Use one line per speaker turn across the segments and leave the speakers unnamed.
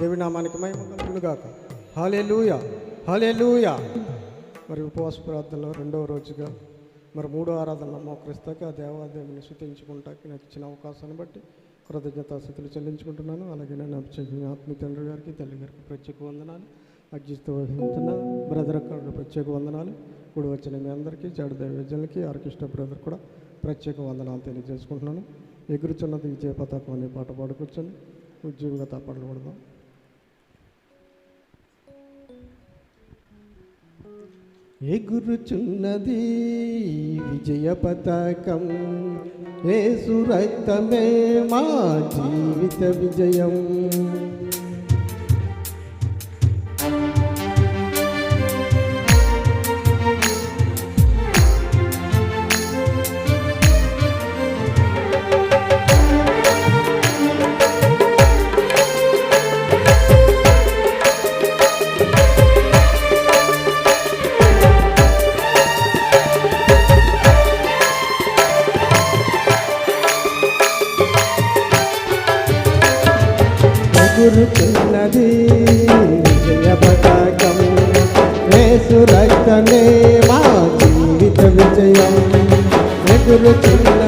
దేవి నామానికి మహిమ కలుగునుగాక. హాలే లూయ మరి ఉపవాస ప్రార్థనలో రెండవ రోజుగా మరి మూడో ఆరాధనలో మోకరిస్తాక ఆ దేవాదేవిని శుతించుకుంటాకి నాకు ఇచ్చిన అవకాశాన్ని బట్టి కృతజ్ఞతాస్థితులు చెల్లించుకుంటున్నాను. అలాగే నేను అభిషేకించిన ఆత్మీయ తండ్రి గారికి తల్లి గారికి ప్రత్యేక వందనాలు. అర్జిస్తూ వహించిన బ్రదర్ అక్కడ ప్రత్యేక వందనాలు. ఇప్పుడు వచ్చిన మీ అందరికీ చెడు దైవజనులకి ఆర్కెస్ట్రా బ్రదర్ కూడా ప్రత్యేక వందనాలు తెలియజేసుకుంటున్నాను. ఎగురుచున్నది విజయ పతాకం అనే పాట పాడుకొచ్చండి. ఉద్యోగంగా తాపాటలు పడదాం. ఎగురుచున్నది విజయ పతాకం. ఏ సురక్తమే మా జీవిత విజయం. ఎగురుతున్నది విజయ పతాకం ఏసు రక్తమే మా జీవిత విజయం. ఎగురుతున్న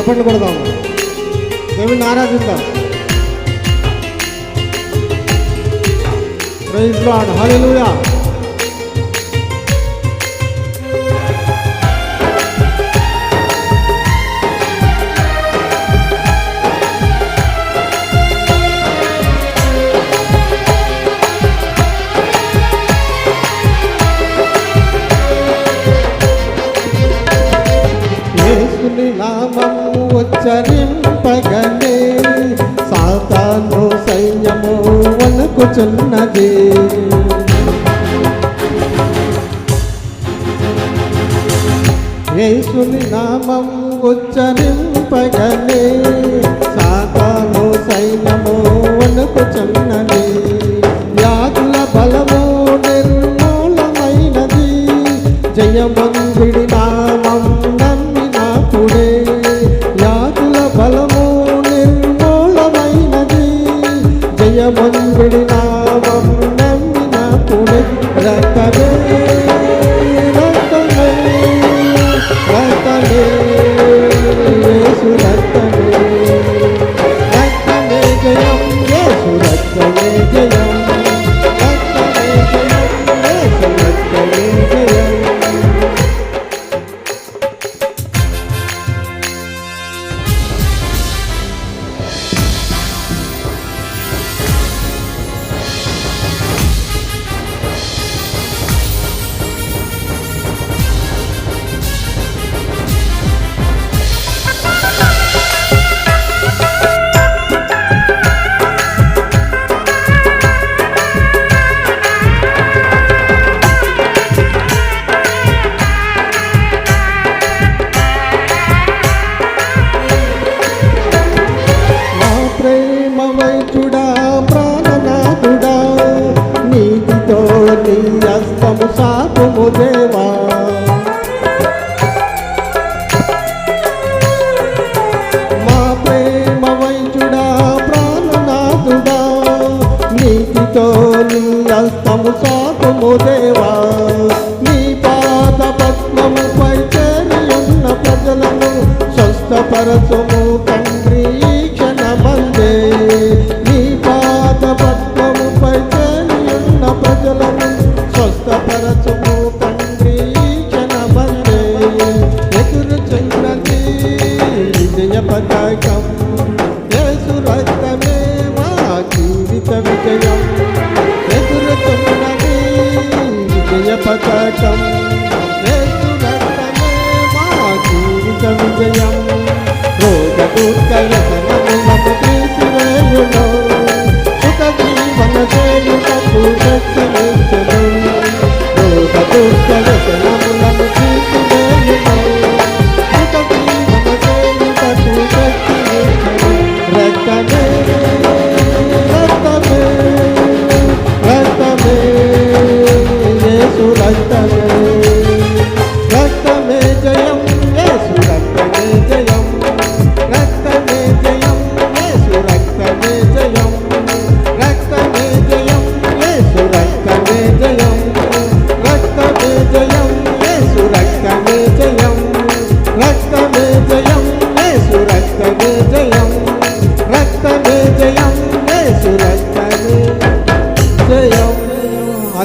చప్పట్లు కొడదాము దేవుడిని ఆరాధిద్దాం ప్రైజ్ లార్డ్ హల్లెలూయా చెప్పగలే సాతాను సైన్యము వణుకుచున్నది. యేసుని నామం ఉచ్చరింపగలే సాతాను సైన్యము వణుకుచున్నది. వ్యాధుల బలము నిర్మూలమైనది. జయమందిడి నమ్మినప్పుడే రక్తమే కీర్తితో నిల్పము సాగుము దేవా. నీ పాద పద్మముపై చేరి ప్రజలను స్వస్థపరచు